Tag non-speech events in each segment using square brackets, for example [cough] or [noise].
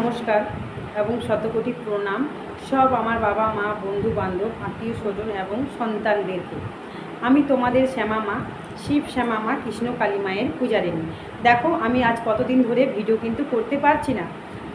নমস্কার এবং শতকোটি প্রণাম। সব আমার বাবা, মা, বন্ধু, বান্ধব, আত্মীয় স্বজন এবং সন্তানদেরকে। আমি তোমাদের শ্যামা মা, শিব শ্যামা মা, কৃষ্ণ কালী মায়ের পূজারিনী দেখো, আমি আজ কতদিন ধরে ভিডিও কিন্তু করতে পারছি না।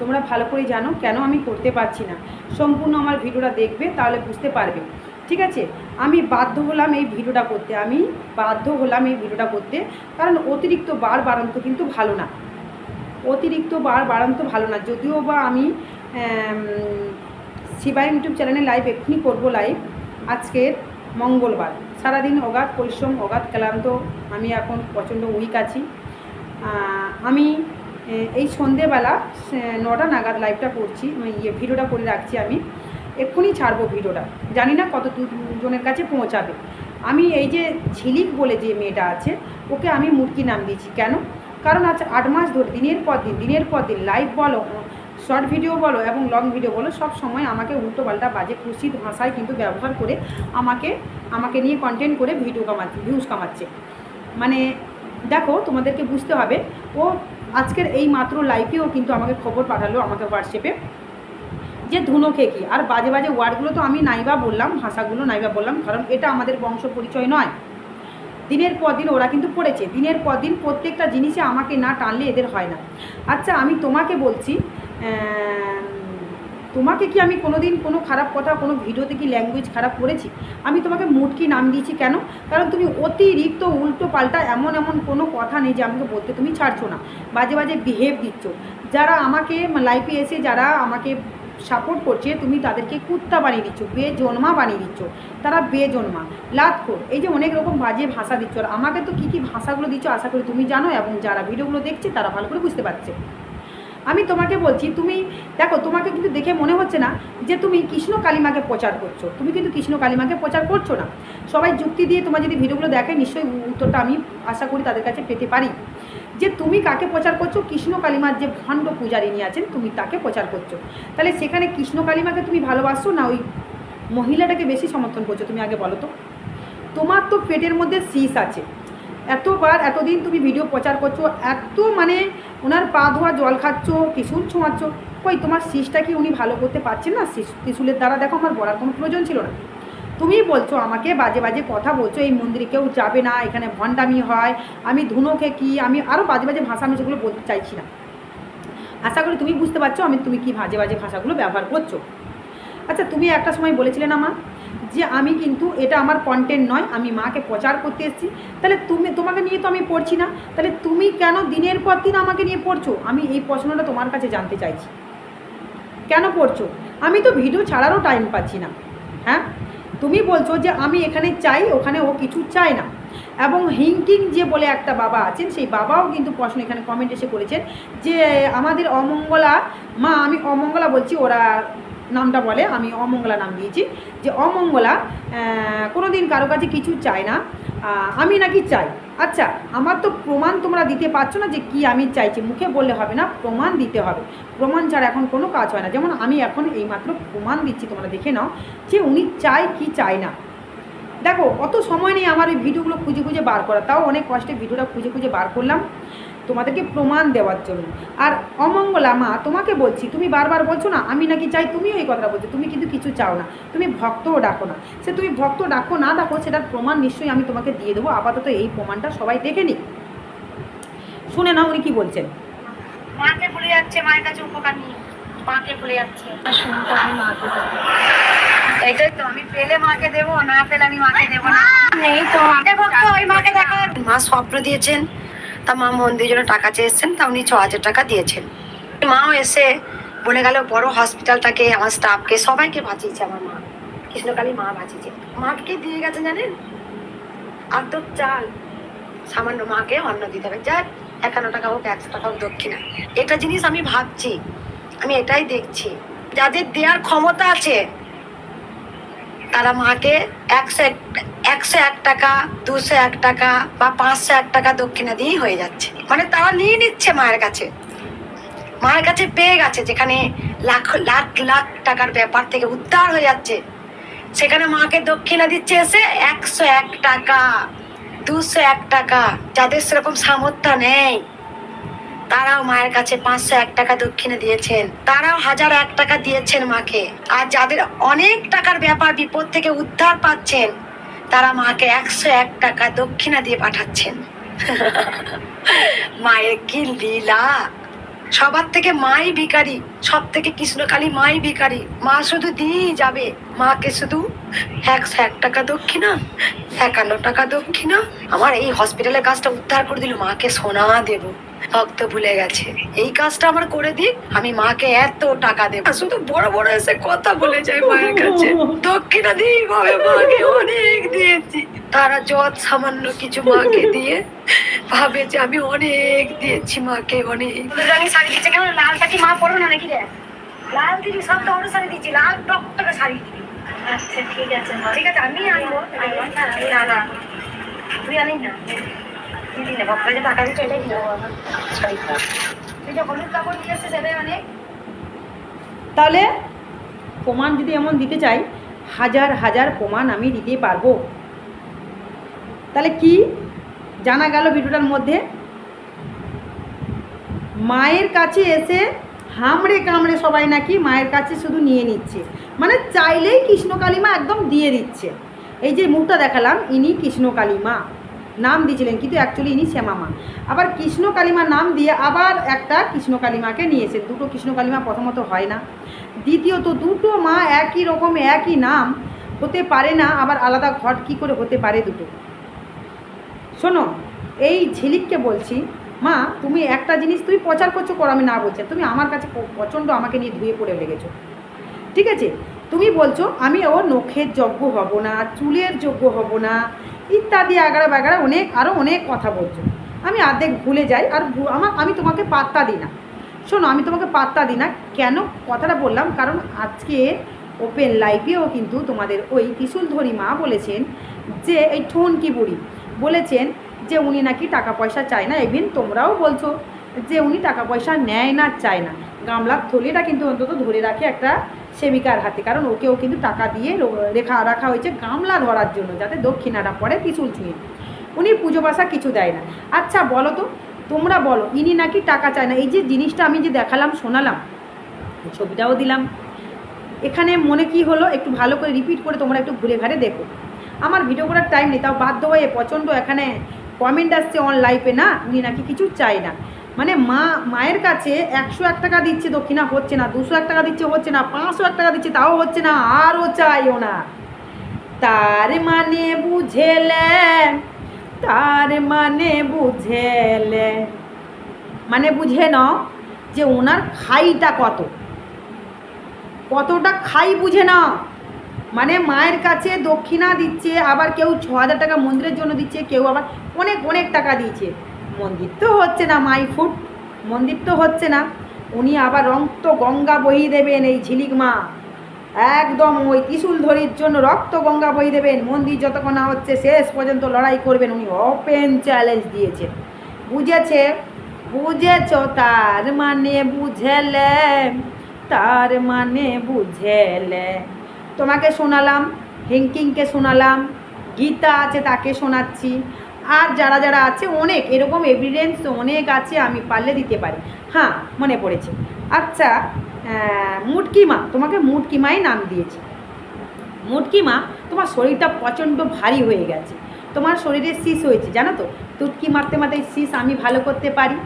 তোমরা ভালো করে জানো কেন আমি করতে পারছি না। সম্পূর্ণ আমার ভিডিওটা দেখবে, তাহলে বুঝতে পারবে। ঠিক আছে? আমি বাধ্য হলাম এই ভিডিওটা করতে। আমি বাধ্য হলাম এই ভিডিওটা করতে। কারণ অতিরিক্ত বার বাড়ন্ত কিন্তু ভালো না। অতিরিক্ত বার বাড়ান্ত ভালো না। যদিও বা আমি শিবাই ইউটিউব চ্যানেলে লাইভ এক্ষুনি করব লাইভ আজকের মঙ্গলবার। সারাদিন অগাধ পরিশ্রম, অগাধ ক্লান্ত। আমি এখন প্রচণ্ড উইক আছি। আমি এই সন্ধেবেলা নটা নাগাদ লাইভটা করছি। ইয়ে ভিডিওটা করে রাখছি আমি। এক্ষুনি ছাড়বো ভিডিওটা। জানি না কত দুজনের কাছে পৌঁছাবে। আমি এই যে ঝিলিক বলে যে মেয়েটা আছে, ওকে আমি মূর্তি নাম দিয়েছি। কেন? কারণ আজ আট মাস ধরে, দিনের পর দিন, দিনের পর দিন লাইভ বলো শর্ট ভিডিও বলো এবং লং ভিডিও বলো, সব সময় আমাকে উল্টো পাল্টা বাজে কুসিত ভাষায় কিন্তু ব্যবহার করে আমাকে আমাকে নিয়ে কন্টেন্ট করে ভিডিও কামাচ্ছে ভিউজ কামাচ্ছে। মানে দেখো, তোমাদেরকে বুঝতে হবে, ও আজকের এই মাত্র লাইভেও কিন্তু আমাকে খবর পাঠালো আমাকে হোয়াটসঅ্যাপে যে ধুনোকে কি। আর বাজে বাজে ওয়ার্ডগুলো তো আমি নাইবা বললাম, ভাষাগুলো নাইবা বললাম, কারণ এটা আমাদের বংশ পরিচয় নয়। দিনের পর দিন ওরা কিন্তু পড়েছে। দিনের পর দিন প্রত্যেকটা জিনিসে আমাকে না টানলে এদের হয় না। আচ্ছা আমি তোমাকে বলছি তোমাকে কি আমি কোনো দিন কোনো খারাপ কথা, কোনো ভিডিওতে কি ল্যাঙ্গুয়েজ খারাপ করেছি আমি তোমাকে মুটকি নাম দিয়েছি কেন? কারণ তুমি অতিরিক্ত উল্টো পাল্টা এমন এমন কোনো কথা নেই যে আমাকে বলতে তুমি ছাড়ছো না। বাজে বাজে বিহেভ দিচ্ছ। যারা আমাকে লাইফে এসে, যারা আমাকে সাপোর্ট করছে, তুমি তাদেরকে কুত্তা বানিয়ে দিচ্ছ, বেজন্মা বানিয়ে দিচ্ছ, তারা বেজন্মা। লাতখোর এই যে অনেক রকম বাজে ভাষা দিচ্ছ, আর আমাকে তো কী কী ভাষাগুলো দিচ্ছ আশা করি তুমি জানো, এবং যারা ভিডিওগুলো দেখছে তারা ভালো করে বুঝতে পারছে। আমি তোমাকে বলছি, তুমি দেখো, তোমাকে কিন্তু দেখে মনে হচ্ছে না যে তুমি কৃষ্ণ কালিমাকে প্রচার করছ। তুমি কিন্তু কৃষ্ণ কালিমাকে প্রচার করছ না। সবাই যুক্তি দিয়ে তোমার যদি ভিডিওগুলো দেখে, নিশ্চয়ই উত্তরটা আমি আশা করি তাদের কাছে পেতে পারি। যে তুমি কাকে প্রচার করছ? কৃষ্ণ কালিমার যে ভণ্ড পূজারিনী আছেন, তুমি তাকে প্রচার করছ। তাহলে সেখানে কৃষ্ণ কালিমাকে তুমি ভালোবাসছো না ওই মহিলাটাকে বেশি সমর্থন করছ? তুমি আগে বলো তো। তোমার তো পেটের মধ্যে শীষ আছে। এতবার, এতদিন তুমি ভিডিও প্রচার করছ, এত মানে ওনার পা ধোয়া জল খাচ্ছ, ত্রিশুল ছোঁয়াচ্ছ। কই, তোমার শীষটা কি উনি ভালো করতে পারছেন না? শীষ- ত্রিশুলের দ্বারা? দেখো, আমার বলার কোনো প্রয়োজন ছিল না। তুমি বলছো আমাকে, বাজে বাজে কথা বলছো, এই মন্দিরে কেউ যাবে না, এখানে ভণ্ডামি হয়, আমি ধুনোকে কি, আমি আরও বাজে বাজে ভাষা, আমি সেগুলো বলতে চাইছি না। আশা করি তুমি বুঝতে পারছ আমি, তুমি কি বাজে বাজে ভাষাগুলো ব্যবহার করছ। আচ্ছা তুমি একটা সময় বলেছিলে না মা, যে আমি কিন্তু এটা আমার কন্টেন্ট নয়, আমি মাকে প্রচার করতে এসেছি। তাহলে তুমি, তোমাকে নিয়ে তো আমি পড়ছি না, তাহলে তুমি কেন দিনের পর দিন আমাকে নিয়ে পড়ছো? আমি এই প্রশ্নটা তোমার কাছে জানতে চাইছি। কেন পড়ছো? আমি তো ভিডিও ছাড়ারও টাইম পাচ্ছি না হ্যাঁ? তুমি বলছো যে আমি এখানে চাই, ওখানে ও কিছু চায় না। এবং হিংকিং যে বলে একটা বাবা আছেন, সেই বাবাও কিন্তু প্রশ্ন এখানে কমেন্ট এসে করেছেন যে, আমাদের অমঙ্গলা, মা, আমি অমঙ্গলা বলছি, ওরা নামটা বলে, আমি অমঙ্গলা নাম দিয়েছি, যে অমঙ্গলা কোনো দিন কারও কাছে কিছু চায় না আমি নাকি চাই। আচ্ছা আমার তো প্রমাণ তোমরা দিতে পারছ না যে কি আমি চাইছি, মুখে বললে হবে না, প্রমাণ দিতে হবে। প্রমাণ ছাড়া এখন কোনো কাজ হয় না। যেমন আমি এখন এইমাত্র প্রমাণ দিচ্ছি, তোমরা দেখে নাও যে উনি চায় কি চায় না। দেখো, অত সময় নেই আমার এই ভিডিওগুলো খুঁজে খুঁজে বার করা তাও অনেক কষ্টে ভিডিওটা খুঁজে খুঁজে বার করলাম। তোমাদেরকে প্রমাণ দেওয়ার জন্য। আর অমঙ্গলা মা তোমাকে বলছি তুমি বারবার বলছো না আমি নাকি চাই তুমিও এই কথাটা বলছো তুমি কিন্তু কিছু চাও না তুমি ভক্তও ডাকো না। সে তুমি ভক্ত ডাকো না ডাকো সেটার প্রমাণ নিশ্চয়ই আমি তোমাকে দিয়ে দেবো আপাতত এই প্রমাণটা সবাই দেখে নি শুনে নাও উনি কি বলছেন। মাকে ভুলে যাচ্ছে মায়ের কাছে উপকার নিয়ে মাকে ভুলে যাচ্ছে। শুনতে আমি মাকে দেবো তো আমি পেলে মাকে দেবো না পেলে আমি মাকে দেবো না। নেই তো। মাকে ভক্ত ওই মাকে দেখা মা স্বপ্ন দিয়েছেন তা মা মন্দির জন্য টাকা চেয়েছেন, তা উনি ছ হাজার টাকা দিয়েছেন। মাও এসে বলে গেল, বড় হসপিটালটাকে আমার স্টাফকে সবাইকে বাঁচিয়েছে আমার মা। কৃষ্ণকালী মা বাঁচিয়েছে। মাকে দিয়ে গেছে জানেন? আর তো চাল। সামান্য মাকে অন্ন দিতে হবে। যাক, একান্ন টাকা হোক, একশো টাকা হোক, দক্ষিণা। এটা জিনিস আমি ভাবছি, আমি এটাই দেখছি। যাদের দেওয়ার ক্ষমতা আছে তারা মাকে একশো এক একশো এক টাকা, দুশো এক টাকা বা পাঁচশো এক টাকা দক্ষিণা দিয়েই হয়ে যাচ্ছে। মানে তারা নিয়ে নিচ্ছে মায়ের কাছে। মায়ের কাছে পেয়ে গেছে, যেখানে লাখ লাখ লাখ টাকার ব্যাপার থেকে উদ্ধার হয়ে যাচ্ছে। সেখানে মাকে দক্ষিণা দিচ্ছে এসে একশো এক টাকা, দুশো এক টাকা, যাদের সেরকম সামর্থ্য নেই। তারাও মায়ের কাছে পাঁচশো এক টাকা দক্ষিণে দিয়েছেন। তারাও হাজার এক টাকা দিয়েছেন মাকে। আর যাদের অনেক টাকার ব্যাপার বিপদ থেকে উদ্ধার পাচ্ছেন, তারা মাকে একশো এক টাকা দক্ষিণা দিয়ে পাঠাচ্ছেন। [laughs] মায়ের কি লীলা? সবার থেকে মাই ভিকারি সব থেকে কৃষ্ণকালী মাই ভিখারি। মা শুধু দিয়েই যাবে, মাকে শুধু একশো এক টাকা দক্ষিণা, একান্ন টাকা দক্ষিণা। আমার এই হসপিটালের কাজটা উদ্ধার করে দিল, মাকে সোনা দেব। ভক্ত ভুলে গেছে। এই কাজটা আমার করে দিক, আমি মাকে এত টাকা দেবো। শুধু বড় বড় এসে কথা বলে যায় মায়ের কাছে। দক্ষিণা দিই মাকে অনেক দিয়েছি। তারা যত সামান্য কিছু মাকে দিয়ে ভাবে যে আমি অনেক দিয়েছি মাকে অনেক। রঙের শাড়ি মা পরবে না নাকি রে? লাল দিদি সব তো অন্য শাড়ি দিচ্ছি। লাল টক শাড়ি দিবি আচ্ছা ঠিক আছে ঠিক আছে আমি আনব। না না তুই আনিস না। দিদি না বাবা যে টাকা দিচ্ছে এটাই দিও তুই যে হলুদ কাপড় নিয়ে এসছে সেটাই অনেক তাহলে প্রমাণ যদি এমন দিতে চাই হাজার হাজার প্রমাণ আমি দিতে পারব। তাহলে কি? জানা গেল ভিডিওটার মধ্যে। মায়ের কাছে এসে হামড়ে কামড়ে সবাই নাকি মায়ের কাছে শুধু নিয়ে নিচ্ছে। মানে চাইলেই কৃষ্ণ কালিমা একদম দিয়ে দিচ্ছে। এই যে মুখটা দেখালাম, ইনি কৃষ্ণ কালিমা। নাম দিয়েছিলেন, কিন্তু অ্যাকচুয়ালি ইনি শ্যামামা আবার কৃষ্ণ কালিমা নাম দিয়ে আবার একটা কৃষ্ণ কালিমাকে নিয়েছেন। দুটো কৃষ্ণ কালিমা প্রথমত হয় না। দ্বিতীয়ত, দুটো মা একই রকম, একই নাম হতে পারে না, আবার আলাদা ঘট কী করে হতে পারে দুটো? শোনো, এই ঝিলিককে বলছি মা, তুমি একটা জিনিস তুমি প্রচার করছ করো, আমি না বলছি। তুমি আমার কাছে প্রচণ্ড আমাকে নিয়ে ধুয়ে পড়ে লেগেছো। ঠিক আছে? তুমি বলছো, আমি ও নখের যজ্ঞ হব না, চুলের যজ্ঞ হব না, ইত্যাদি আগাড়া বাগাড়া অনেক আরও অনেক কথা বলছো। আমি অর্ধেক ভুলে যাই, আর আমার, আমি তোমাকে পাত্তা দিই না। শোনো, আমি তোমাকে পাত্তা দিই না। কেন? কথাটা বললাম, কারণ আজকে ওপেন লাইভেও কিন্তু তোমাদের ওই ত্রিশুলধরী মা বলেছেন যে, এই ঠোনকি বুড়ি? বলেছেন যে উনি নাকি টাকা পয়সা চায় না। এভিন তোমরাও বলছো যে উনি টাকা পয়সা নেয় না, চায় না। গামলার থলিটা কিন্তু অন্তত ধরে রাখে একটা সেবিকার হাতে। কারণ ওকেও কিন্তু টাকা দিয়ে রেখা, রাখা হয়েছে গামলা ধরার জন্য, যাতে দক্ষিণাটা পড়ে ত্রিশুল ছুঁয়ে উনি পুজো বাসা কিছু দেয় না। আচ্ছা বলো তো, তোমরা বলো, ইনি নাকি টাকা চায় না? এই যে জিনিসটা আমি যে দেখালাম, শোনালাম, ছবিটাও দিলাম। এখানে মনে কি হলো? একটু ভালো করে রিপিট করে তোমরা একটু ঘুরে ঘাড়ে দেখো। আমার ভিডিও করার টাইম নেই, তাও বাধ্য হয়ে প্রচণ্ড এখানে কমেন্ট আসছে অন লাইফে না, উনি নাকি কিছু চায় না। মানে মা, মায়ের কাছে একশো এক টাকা দিচ্ছে দক্ষিণা, হচ্ছে না, দুশো এক টাকা দিচ্ছে, হচ্ছে না, পাঁচশো এক টাকা দিচ্ছে, তাও হচ্ছে না, আরও চাই ওনা তার মানে বুঝেলে তার মানে বুঝেলে মানে বুঝে নাও যে ওনার খাইটা কত। কতটা খাই বুঝে না মানে মায়ের কাছে দক্ষিণা দিচ্ছে, আবার কেউ ছ হাজার টাকা মন্দিরের জন্য দিচ্ছে, কেউ আবার অনেক অনেক টাকা দিয়েছে। মন্দির তো হচ্ছে না, মাই ফুট। মন্দির তো হচ্ছে না। উনি আবার রক্ত গঙ্গা বহি দেবেন এই ঝিলিক মা। একদম ওই ত্রিশুল ধরির জন্য রক্ত গঙ্গা বহি দেবেন। মন্দির যতক্ষণ না হচ্ছে, শেষ পর্যন্ত লড়াই করবেন। উনি ওপেন চ্যালেঞ্জ দিয়েছেন বুঝেছে? বুঝেছ? তার মানে বুঝেলে, তার মানে বুঝেলে। তোমাকে শোনালাম, হেঙ্কিংকে শোনালাম, গীতা আছে তাকে শোনাচ্ছি। আর যারা যারা আছে, অনেক, এরকম এভিডেন্স অনেক আছে, আমি পারলে দিতে পারি। হ্যাঁ মনে পড়েছে। আচ্ছা মুটকিমা, তোমাকে মুটকি মাই নাম দিয়েছি। মুটকিমা, তোমার শরীরটা প্রচণ্ড ভারী হয়ে গেছে। তোমার শরীরে শীষ হয়েছে, জানো তো? টুটকি মারতে মারতে শীষ আমি ভালো করতে পারি।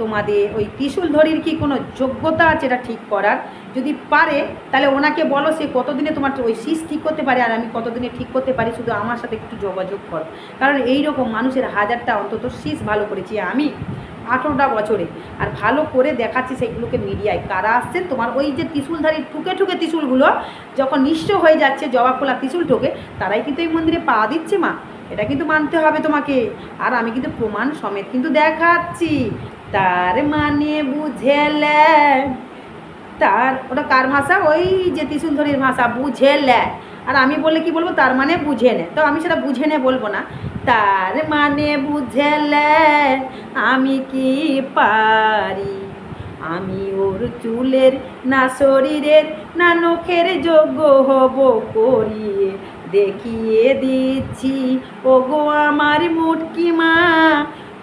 তোমাদের ওই ত্রিশুল ধরির কি কোনো যোগ্যতা আছে এটা ঠিক করার? যদি পারে, তাহলে ওনাকে বলো সে কতদিনে তোমার ওই শীষ ঠিক করতে পারে আর আমি কতদিনে ঠিক করতে পারি, শুধু আমার সাথে একটু যোগাযোগ করো। কারণ এই রকম মানুষের হাজারটা অন্তত শীষ ভালো করেছি আমি আঠেরোটা বছরে। আর ভালো করে দেখাচ্ছি সেগুলোকে মিডিয়ায় কারা আসছেন? তোমার ওই যে ত্রিশুলধারী ঠুকে ঠুকে ত্রিশুলগুলো, যখন নিঃস্ব হয়ে যাচ্ছে, জবা খোলা ত্রিশুল ঠোকে, তারাই কিন্তু এই মন্দিরে পা দিচ্ছে মা। এটা কিন্তু মানতে হবে তোমাকে। আর আমি কিন্তু প্রমাণ সমেত কিন্তু দেখাচ্ছি। তার মানে বুঝেলে তার ওটা কার ভাষা? ওই যে ত্রিশুলধরীর ভাষা বুঝেলে আর আমি বললে কি বলব? তার মানে বুঝে নে। তো আমি সেটা বুঝে নে বলব না। তার মানে বুঝেলে আমি কি পারি? আমি ওর চুলের না শরীরের, না নখের যোগ্য হব করিয়ে দেখিয়ে দিচ্ছি ও গো আমার মুটকি মা।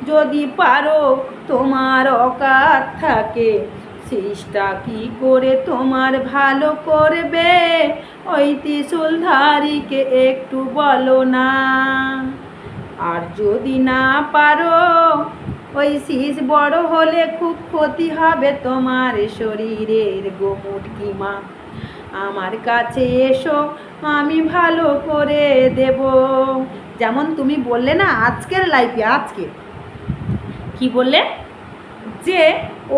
যদি পারো, তোমার অকাত থাকে। শিসটা কি করে তোমার ভালো করবে? ওই ত্রিশুলধারীকে একটু বলো না। আর যদি না পারো, ওই শীষ বড় হলে খুব ক্ষতি হবে তোমার শরীরের গোমুটকি মা আমার কাছে এসো, আমি ভালো করে দেব। যেমন তুমি বললে না, আজকের লাইফে আজকে। কি বললে? যে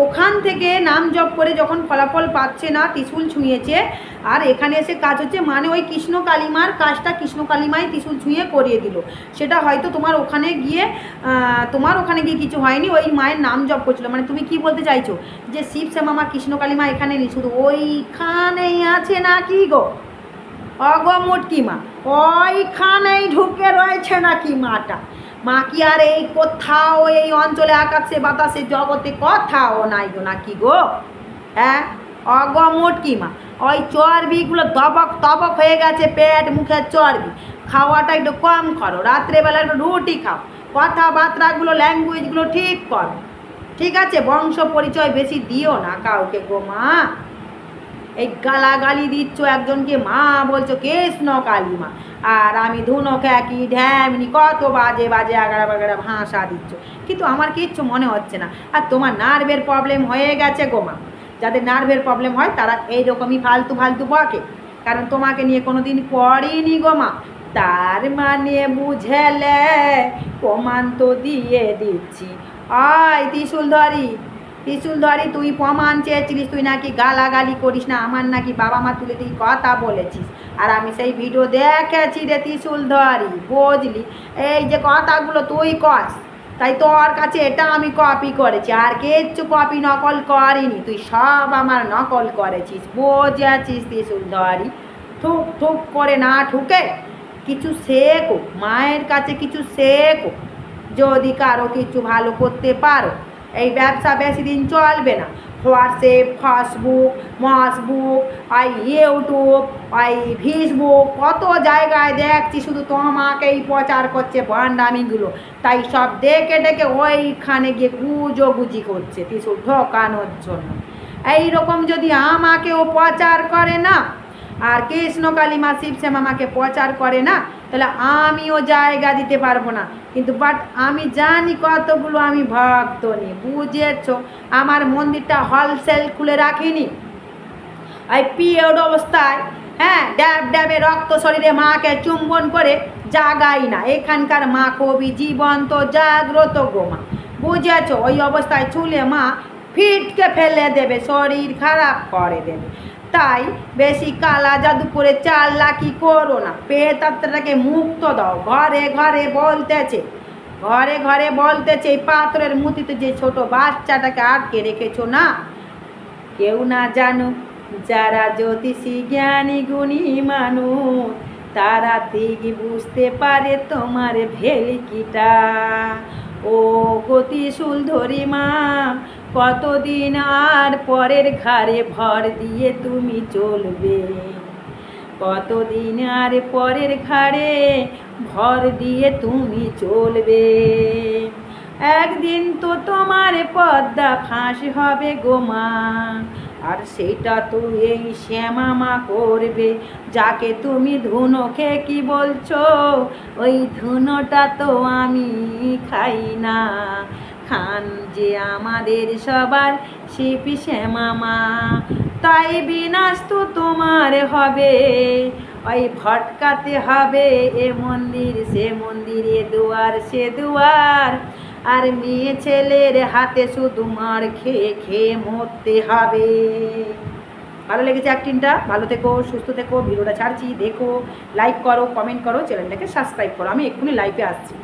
ওখান থেকে নাম জপ করে যখন ফলাফল পাচ্ছে না, ত্রিশুল ছুঁয়েছে। আর এখানে এসে কাজ হচ্ছে মানে ওই কৃষ্ণ কালিমার কাজটা কৃষ্ণ কালিমাই ত্রিশুল ছুঁয়ে করিয়ে দিল। সেটা হয়তো তোমার ওখানে গিয়ে তোমার ওখানে গিয়ে কিছু হয়নি, ওই মায়ের নাম জপ করছিল। মানে তুমি কি বলতে চাইছো? যে শিব শ্যামামা কৃষ্ণ কালিমা এখানে নেই, শুধু ওইখানেই আছে না কি গো অগমটকি মা, ওইখানেই ঢুকে রয়েছে নাকি মাটা? মা কি আর এই কোথাও এই অঞ্চলে আকাশে, বাতাসে, জগতে কথাও নাই গো নাকি গো? হ্যাঁ? অগমটকি মা? ওই চর্বিগুলো দবক তবক হয়ে গেছে পেট, মুখের চর্বি। খাওয়াটা একটু কম করো, রাত্রেবেলা একটু রুটি খাও। কথাবার্তাগুলো ল্যাঙ্গুয়েজগুলো ঠিক করো। ঠিক আছে? বংশ পরিচয় বেশি দিও না কাউকে গো মা। এই গালাগালি দিচ্ছ একজনকে, মা বলছো কৃষ্ণ কালী মা। আর আমি ধুনো খ্যাকি ঢ্যামনি, কত বাজে বাজে আগাড়া বাগাড়া ভাষা দিচ্ছ। কিন্তু আমার কিচ্ছু মনে হচ্ছে না। আর তোমার নার্ভের প্রবলেম হয়ে গেছে গো মা। যাদের নার্ভের প্রবলেম হয়, তারা এইরকমই ফালতু ফালতু বকে। কারণ তোমাকে নিয়ে কোনো দিন পড়িনি গো মা। তার মানে বুঝেলে, প্রমাণ তো দিয়ে দিচ্ছি। আয় ত্রিশুল ধরি ত্রিশুল ধরি তুই প্রমাণ চেয়েছিলিস, তুই নাকি গালাগালি করিস না, আমার নাকি বাবা মা তুলে তুই কথা বলেছিস। আর আমি সেই ভিডিও দেখেছি রে ত্রিশুল ধরি, বুঝলি? এই যে কথাগুলো তুই কস, তাই তোর কাছে এটা আমি কপি করেছি, আর কিচ্ছু কপি নকল করিনি, তুই সব আমার নকল করেছিস, বোঝাছিস ত্রিশুল ধরি? ঠুক ঠুক করে না ঠুকে, কিছু শেখো, মায়ের কাছে কিছু শেখো, যদি কারও কিছু ভালো করতে পারো এই ব্যবসা বেশি দিন চলবে না। হোয়াটসঅ্যাপ, ফেসবুক, মাসবুক, আই ইউটিউব, আই ফেসবুক, কত জায়গায় দেখছি শুধু তোমাকেই প্রচার করছে ভান্ডামিগুলো তাই সব ডেকে ডেকে ওইখানে গিয়ে গুজো গুজি করছে কিছু ঢোকানোর জন্য। এই রকম যদি আমাকেও প্রচার করে না, আর কৃষ্ণ কালিমা শিব আমাকে প্রচার করে না তাহলে আমিও জায়গা দিতে পারব না। কিন্তু বাট আমি জানি কতগুলো আমি ভক্ত নি বুঝেছ? আমার মন্দিরটা হলসেল খুলে রাখিনি। এই পিরিয়ড অবস্থায় হ্যাঁ ড্যাব ড্যাবে রক্ত শরীরে মাকে চুম্বন করে জাগাই না। এখানকার মা কবি জীবন্ত, জাগ্রত গোমা বুঝেছ? ওই অবস্থায় চুলে মা ফিটকে ফেলে দেবে, শরীর খারাপ করে দেবে। তাই বেশি কালা জাদু করে চাল লাকি করো না? পেতাত্রাকে মুক্ত দাও। ঘরে ঘরে বলতেছে, ঘরে ঘরে বলতেছে, এই পাথরের মুতিতে যে ছোট বাচ্চাটাকে আটকে রেখেছো না? কেউ না জানুক, যারা জ্যোতিষী জ্ঞানী গুণী মানুষ, তারা ঠিক বুঝতে পারে তোমার ভেলিকিটা। ও গতি ধরি মা কতদিন আর পরের ঘাড়ে ভর দিয়ে তুমি চলবে? কতদিন আর পরের ঘাড়ে ভর দিয়ে তুমি চলবে? একদিন তো তোমার পদ্মা ফাঁস হবে গোমা আর সেটা তো এই শ্যামামা করবে, যাকে তুমি ধুনোকে কি বলছো? ওই ধুনোটা তো আমি খাই না। খান যে আমাদের সবার শিপি শ্যামামা তাই বিনাশ তো তোমার হবে, ওই ভটকাতে হবে এ মন্দির, সে মন্দিরে দুয়ার, সে দুয়ার। আর মেয়ে ছেলের হাতে শুধু মার খেয়ে খেয়ে মরতে হবে। ভালো লেগেছে অ্যাক্টিংটা ভালো থেকো, সুস্থ থেকো, ভিডিওটা ছাড়ছি, দেখো লাইক করো কমেন্ট করো চ্যানেলটাকে সাবস্ক্রাইব করো। আমি এক্ষুনি লাইভে আসছি।